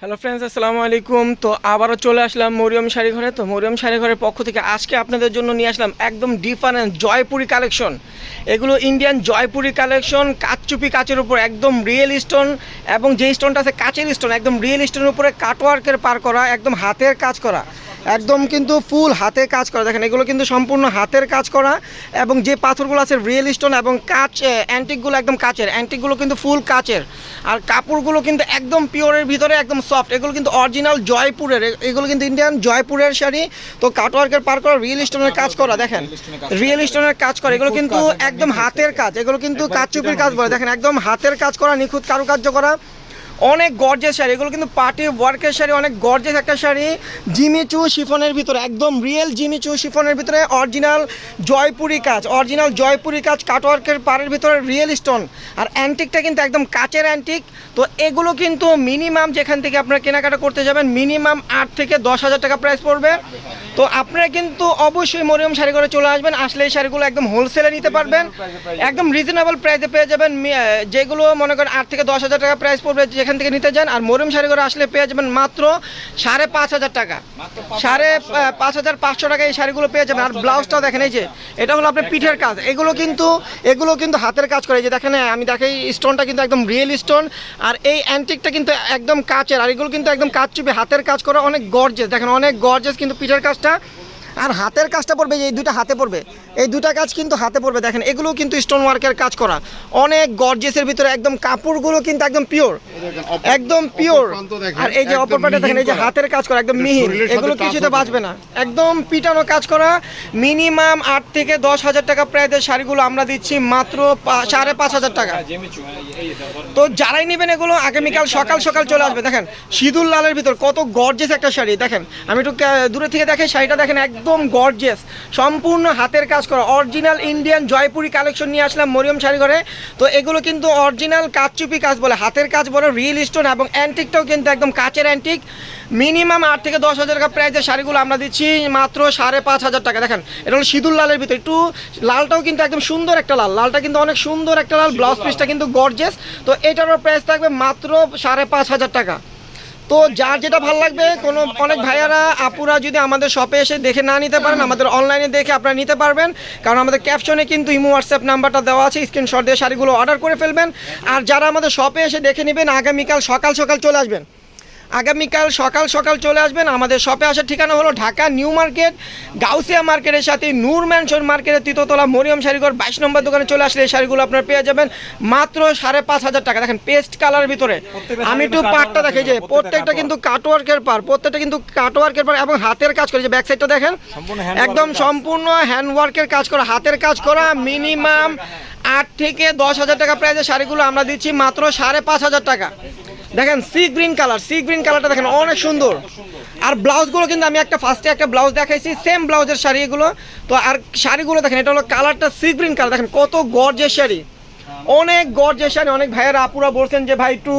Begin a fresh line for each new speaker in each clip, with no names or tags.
Hello friends আসসালামু আলাইকুম। তো আবারও চলে আসলাম মরিয়ম শাড়ি ঘরে। তো মরিয়ম শাড়ি ঘরের পক্ষ থেকে আজকে আপনাদের জন্য নিয়ে আসলাম একদম ডিফারেন্ট জয়পুরি কালেকশন এগুলো ইন্ডিয়ান জয়পুরি কালেকশন কাচচুপি কাচের উপর, একদম রিয়েল স্টোন এবং যে স্টোনটা আছে কাচের স্টোন একদম রিয়েল স্টোনের উপরে কাটওয়ার্কের পার করা, একদম হাতের কাজ করা। একদম কিন্তু ফুল হাতে কাজ করা। দেখেন এগুলো কিন্তু সম্পূর্ণ হাতের কাজ করা এবং যে পাথরগুলো আছে রিয়েল স্টোন এবং কাচ অ্যান্টিকগুলো একদম কাচের। অ্যান্টিকগুলো কিন্তু ফুল কাচের। আর কাপড়গুলো কিন্তু একদম পিওরের ভিতরে একদম সফট এগুলো কিন্তু অরিজিনাল জয়পুরের। এগুলো কিন্তু ইন্ডিয়ান জয়পুরের শাড়ি। তো কাটওয়ার্কের পার করা রিয়েল স্টোনের কাজ করা দেখেন। রিয়েল স্টোনের কাজ করা। এগুলো কিন্তু একদম হাতের কাজ। এগুলো কিন্তু কাচচুপির কাজ বলে। দেখেন একদম হাতের কাজ করা নিখুঁত কারুকার্য করা। অনেক গর্জেস শাড়ি। এগুলো কিন্তু পার্টি ওয়ার্কের শাড়ি, অনেক গর্জেস একটা শাড়ি। জিমিচু শিফনের ভিতরে, একদম রিয়েল জিমিচু শিফনের ভিতরে অরিজিনাল জয়পুরি কাজ অরিজিনাল জয়পুরি কাজ কাটওয়ার্কের পাড়ের ভিতরে রিয়েল স্টোন আর অ্যান্টিকটা কিন্তু একদম কাচের অ্যান্টিক তো এগুলো কিন্তু মিনিমাম যেখান থেকে আপনারা কেনাকাটা করতে যাবেন মিনিমাম আট থেকে দশ হাজার টাকা প্রাইস পড়বে। তো আপনারা কিন্তু অবশ্যই মরিয়ম শাড়ি করে চলে আসবেন, আসলে এই শাড়িগুলো একদম হোলসেলে নিতে পারবেন। একদম রিজনেবল প্রাইসে পেয়ে যাবেন। যেগুলো মনে করেন আট থেকে দশ হাজার টাকা প্রাইস পড়বে যেখান থেকে নিতে যান। আর মরিয়ম শাড়ি করে আসলে পেয়ে যাবেন মাত্র সাড়ে পাঁচ হাজার টাকা। সাড়ে পাঁচ হাজার পাঁচশো টাকা এই শাড়িগুলো পেয়ে যাবেন। আর ব্লাউজটাও দেখেন এই যে এটা হলো আপনার পিঠের কাজ। এগুলো কিন্তু এগুলো কিন্তু হাতের কাজ করে। এই যে দেখেন হ্যাঁ, আমি দেখাই স্টোনটা কিন্তু একদম রিয়েল স্টোন আর এই অ্যান্টিকটা কিন্তু একদম কাচের। আর এগুলো কিন্তু একদম কাজ চুপি হাতের কাজ করা অনেক গর্জেস দেখেন অনেক গর্জেস কিন্তু পিঠের কাজটা। আর হাতের কাজটা পড়বে এই দুটা হাতে পড়বে। এই দুটা কাজ কিন্তু হাতে পড়বে। দেখেন এগুলো কিন্তু স্টোন ওয়ার্কের কাজ করা। অনেক গর্জেসের ভিতরে একদম কাপড়গুলো কিন্তু একদম পিওর একদম পিওর আর এই যে অপর পাটে দেখেন এই যে হাতের কাজ করা একদম
সাথে
এগুলো কিছুতে বাঁচবে না। একদম পিটানো কাজ করা। মিনিমাম আট থেকে দশ হাজার টাকা প্রাইসের শাড়িগুলো আমরা দিচ্ছি মাত্র সাড়ে পাঁচ হাজার টাকা। তো যারাই নেবেন এগুলো আগামীকাল সকাল সকাল চলে আসবে। দেখেন সিঁদুর লালের ভিতর কত গর্জেস একটা শাড়ি। দেখেন আমি একটু দূরে থেকে দেখে শাড়িটা দেখেন একদম গর্জেস সম্পূর্ণ হাতের কাজ করা। অরিজিনাল ইন্ডিয়ান জয়পুরি কালেকশন নিয়ে আসলাম মরিয়ম শাড়ি ঘরে তো এগুলো কিন্তু অরিজিনাল কাচচুপি কাজ বলে। হাতের কাজ বলে রিয়েল স্টোন এবং অ্যান্টিকটাও কিন্তু একদম কাচের অ্যান্টিক মিনিমাম আট থেকে দশ হাজার টাকা প্রাইসের শাড়িগুলো আমরা দিচ্ছি মাত্র সাড়ে পাঁচ হাজার টাকা। দেখেন এটা হলো সিঁদুর লালের ভিতর। একটু লালটাও কিন্তু একদম সুন্দর একটা লাল। লালটা কিন্তু অনেক সুন্দর একটা লাল। ব্লাউজ পিসটা কিন্তু গর্জেস তো এটারও প্রাইস থাকবে মাত্র সাড়ে পাঁচ হাজার টাকা। তো যার যেটা ভালো লাগবে, কোনো অনেক ভাইয়ারা, আপুরা যদি আমাদের শপে এসে দেখে না নিতে পারেন, আমাদের অনলাইনে দেখে আপনারা নিতে পারবেন। কারণ আমাদের ক্যাপশনে কিন্তু ইমো হোয়াটসঅ্যাপ নাম্বারটা দেওয়া আছে স্ক্রিনশট দিয়ে শাড়িগুলো অর্ডার করে ফেলবেন। আর যারা আমাদের শপে এসে দেখে নেবেন, আগামীকাল সকাল সকাল চলে আসবেন। আগামীকাল সকাল সকাল চলে আসবেন। আমাদের শপে আসার ঠিকানা হলো ঢাকা নিউ মার্কেট গাউসিয়া মার্কেটের সাথে নূর ম্যানশন মার্কেটের তৃতীয়তলা মরিয়ম শাড়িঘর বাইশ নম্বর দোকানে চলে আসলে এই শাড়িগুলো আপনারা পেয়ে যাবেন। মাত্র সাড়ে পাঁচ হাজার টাকা। দেখেন পেস্ট কালারের ভিতরে। আমি একটু পাটটা দেখে যে প্রত্যেকটা কিন্তু কাটওয়ার্কের পার প্রত্যেকটা কিন্তু কাটওয়ার্কের পার এবং হাতের কাজ করে। যে ব্যাক সাইডটা দেখেন একদম সম্পূর্ণ হ্যান্ড ওয়ার্কের কাজ করা হাতের কাজ করা মিনিমাম আট থেকে দশ হাজার টাকা প্রাইজের শাড়িগুলো আমরা দিচ্ছি মাত্র সাড়ে পাঁচ হাজার টাকা। দেখেন sea green colour, sea green কালারটা দেখেন অনেক সুন্দর। আর ব্লাউজগুলো কিন্তু আমি একটা ফার্স্টে একটা ব্লাউজ দেখাইছি সেম ব্লাউজের শাড়িগুলো তো আর শাড়িগুলো দেখেন, এটা হলো কালারটা সি গ্রিন কালার, দেখেন কত গর্জের শাড়ি। অনেক গর্জে শাড়ি, অনেক ভাইয়ের আপুরা বলছেন যে, ভাই, একটু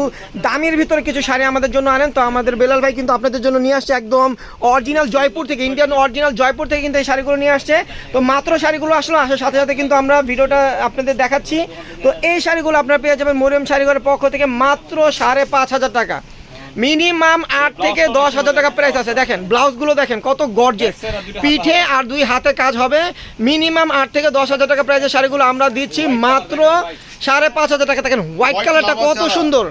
দামের ভিতরে কিছু শাড়ি আমাদের জন্য আনেন। তো আমাদের বেলাল ভাই কিন্তু আপনাদের জন্য নিয়ে আসছে একদম অরিজিনাল জয়পুর থেকে ইন্ডিয়ান অরিজিনাল জয়পুর থেকে কিন্তু এই শাড়িগুলো নিয়ে আসছে। তো মাত্র শাড়িগুলো আসলো, আসার সাথে সাথে কিন্তু আমরা ভিডিওটা আপনাদের দেখাচ্ছি। তো এই শাড়িগুলো আপনারা পেয়ে যাবেন মরিয়ম শাড়িঘরের পক্ষ থেকে মাত্র সাড়ে পাঁচ হাজার টাকা। মিনিমাম আট থেকে দশ হাজার টাকা প্রাইস আছে। দেখেন ব্লাউজগুলো দেখেন কত গর্জেস পিঠে আর দুই হাতে কাজ হবে। মিনিমাম আট থেকে দশ হাজার টাকা প্রাইসের শাড়িগুলো আমরা দিচ্ছি মাত্র সাড়ে পাঁচ হাজার টাকা। দেখেন হোয়াইট কালারটা কত সুন্দর।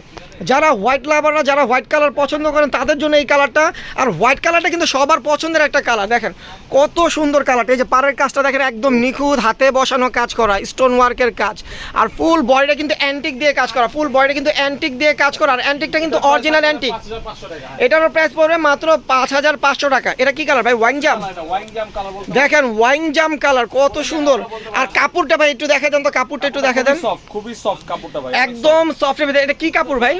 যারা হোয়াইট লাভাররা যারা হোয়াইট কালার পছন্দ করেন তাদের জন্য এই কালারটা আর হোয়াইট কালারটা কিন্তু সবার পছন্দের একটা কালার দেখেন কত সুন্দর কালারটা এই যে পাড়ের কাজটা দেখেন একদম নিখুঁত হাতে বসানো কাজ করা স্টোন ওয়ার্কের কাজ। আর ফুল বডিটা কিন্তু অ্যান্টিক দিয়ে কাজ করা ফুল বডিটা কিন্তু অ্যান্টিক দিয়ে কাজ করা। আর অ্যান্টিকটা কিন্তু অরিজিনাল অ্যান্টিক এটারও প্রাইস পড়বে মাত্র পাঁচ হাজার পাঁচশো টাকা। এটা কি কালার ভাই? ওয়াইন জাম দেখেন ওয়াইন জাম কালার কত সুন্দর। আর কাপড়টা ভাই একটু দেখা দেন তো কাপড়টা একটু দেখা দেন।
সফট খুবই সফট কাপড়টা ভাই
একদম ভিতরে। এটা কি কাপড় ভাই?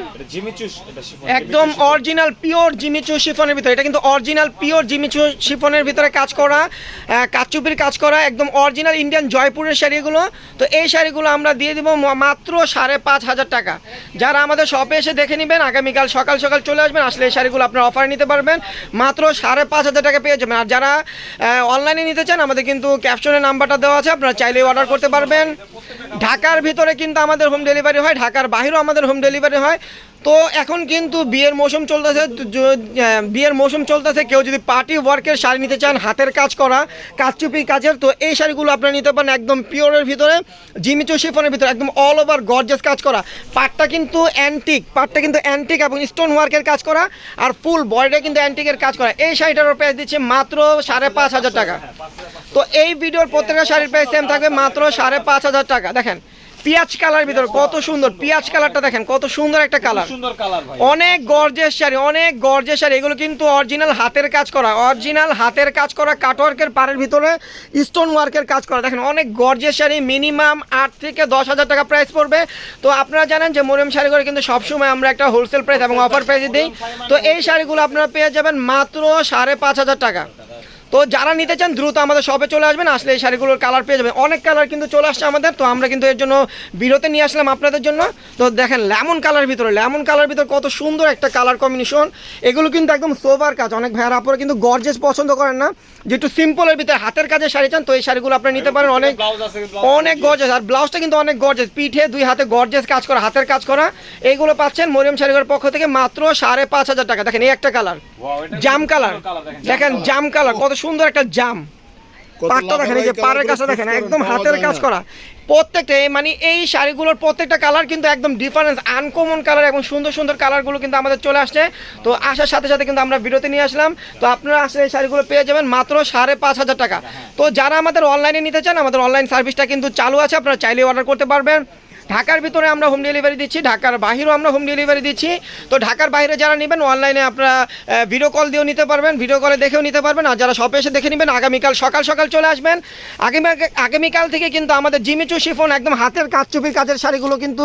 একদম অরিজিনাল পিওর জিমিচু শিফনের ভিতরে। এটা কিন্তু অরিজিনাল পিওর জিমিচু শিফনের ভিতরে কাজ করা আহ, কাচচুপির কাজ করা একদম অরিজিনাল ইন্ডিয়ান জয়পুরের শাড়িগুলো। তো এই শাড়িগুলো আমরা দিয়ে দিব মাত্র সাড়ে পাঁচ হাজার টাকা। যারা আমাদের শপে এসে দেখে নেবেন আগামীকাল সকাল সকাল চলে আসবেন আসলে এই শাড়িগুলো আপনারা অফারে নিতে পারবেন। মাত্র সাড়ে পাঁচ হাজার টাকা পেয়ে যাবেন। আর যারা অনলাইনে নিতে চান আমাদের কিন্তু ক্যাপশনের নাম্বারটা দেওয়া আছে আপনারা চাইলেই অর্ডার করতে পারবেন। ঢাকার ভিতরে কিন্তু আমাদের হোম ডেলিভারি হয়, ঢাকার বাইরেও আমাদের হোম ডেলিভারি হয়। তো এখন কিন্তু বিয়ের মৌসুম চলতেছে বিয়ের মৌসুম চলতেছে, কেউ যদি পার্টি ওয়ার্কের শাড়ি নিতে চান, হাতের কাজ করা কাচচুপি কাজের, তো এই শাড়িগুলো আপনারা নিতে পারেন একদম পিওরের ভিতরে জিমিচু শিফনের ভিতরে, একদম অল ওভার গর্জেস কাজ করা। পাটটা কিন্তু অ্যান্টিক পাটটা কিন্তু অ্যান্টিক এবং স্টোন ওয়ার্কের কাজ করা, আর ফুল বডিটা কিন্তু অ্যান্টিকের কাজ করা। এই শাড়িটার প্রাইস দিচ্ছে মাত্র সাড়ে পাঁচ হাজার টাকা। তো এই ভিডিওর প্রত্যেকটা শাড়ির প্রাইস সেম থাকবে মাত্র সাড়ে পাঁচ হাজার টাকা। দেখেন পিঁয়াজ কালার ভিতরে কত সুন্দর পিঁয়াজ কালারটা দেখেন কত সুন্দর একটা কালার।
সুন্দর কালার
অনেক গর্জেস শাড়ি অনেক গর্জেস শাড়ি। এগুলো কিন্তু অরিজিনাল হাতের কাজ করা অরিজিনাল হাতের কাজ করা কাটওয়ার্কের পাড়ের ভিতরে স্টোন ওয়ার্কের কাজ করা। দেখেন অনেক গর্জেস শাড়ি মিনিমাম আট থেকে দশ হাজার টাকা প্রাইস পড়বে। তো আপনারা জানেন যে মরিয়ম শাড়িগুলো কিন্তু সবসময় আমরা একটা হোলসেল প্রাইস এবং অফার প্রাইসে দিই। তো এই শাড়িগুলো আপনারা পেয়ে যাবেন মাত্র সাড়ে পাঁচ হাজার টাকা। তো যারা নিতে চান দ্রুত আমাদের শপে চলে আসবেন আসলে এই শাড়িগুলোর কালার পেয়ে যাবেন। অনেক কালার কিন্তু চলে আসছে আমাদের তো আমরা কিন্তু এর জন্য বিরতে নিয়ে আসলাম আপনাদের জন্য। তো দেখেন লেমন কালার ভিতরে লেমন কালার ভিতরে কত সুন্দর একটা কালার কম্বিনেশন এগুলো কিন্তু একদম সোভার কাজ অনেক ভাইয়ারা আপনারা কিন্তু গর্জেস পছন্দ করেন না। যে একটু সিম্পলের ভিতরে হাতের কাজের শাড়ি চান তো এই শাড়িগুলো আপনারা নিতে পারেন। অনেক অনেক গর্জেস আর ব্লাউজটা কিন্তু অনেক গর্জেস পিঠে দুই হাতে গর্জেস কাজ করা হাতের কাজ করা। এইগুলো পাচ্ছেন মরিয়ম শাড়িঘরের পক্ষ থেকে মাত্র সাড়ে পাঁচ হাজার টাকা। দেখেন এই একটা কালার জাম কালার
দেখেন।
জাম কালার কত সুন্দর একটা জাম। পাটটা দেখেন এই যে পাড়ের কাছে দেখেন একদম হাতের কাজ করা। প্রত্যেকটা মানে এই শাড়িগুলোর প্রত্যেকটা কালার কিন্তু একদম ডিফারেন্স আনকমন কালার এবং সুন্দর সুন্দর কালারগুলো কিন্তু আমাদের চলে আসছে। তো আসার সাথে সাথে কিন্তু আমরা বিরতি নিয়ে আসলাম। তো আপনারা আসলে এই শাড়িগুলো পেয়ে যাবেন মাত্র সাড়ে পাঁচ হাজার টাকা। তো যারা আমাদের অনলাইনে নিতে চান আমাদের অনলাইন সার্ভিসটা কিন্তু চালু আছে আপনারা চাইলে অর্ডার করতে পারবেন। ঢাকার ভিতরে আমরা হোম ডেলিভারি দিচ্ছি, ঢাকার বাহিরেও আমরা হোম ডেলিভারি দিচ্ছি। তো ঢাকার বাইরে যারা নেবেন অনলাইনে আপনারা ভিডিও কল দিয়েও নিতে পারবেন ভিডিও কলে দেখেও নিতে পারবেন। আর যারা শপে এসে দেখে নেবেন, আগামীকাল সকাল সকাল চলে আসবেন। আগামী, আগামীকাল থেকে কিন্তু আমাদের জিমিচু শিফন একদম হাতের কাজ, চুপির কাজের শাড়িগুলো কিন্তু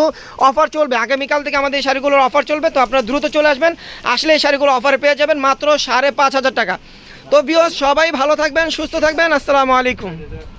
অফার চলবে। আগামীকাল থেকে আমাদের এই শাড়িগুলোর অফার চলবে, তো আপনারা দ্রুত চলে আসবেন। আসলে এই শাড়িগুলো অফারে পেয়ে যাবেন মাত্র সাড়ে পাঁচ হাজার টাকা। তো বিয়স সবাই ভালো থাকবেন, সুস্থ থাকবেন। আসসালামু আলাইকুম।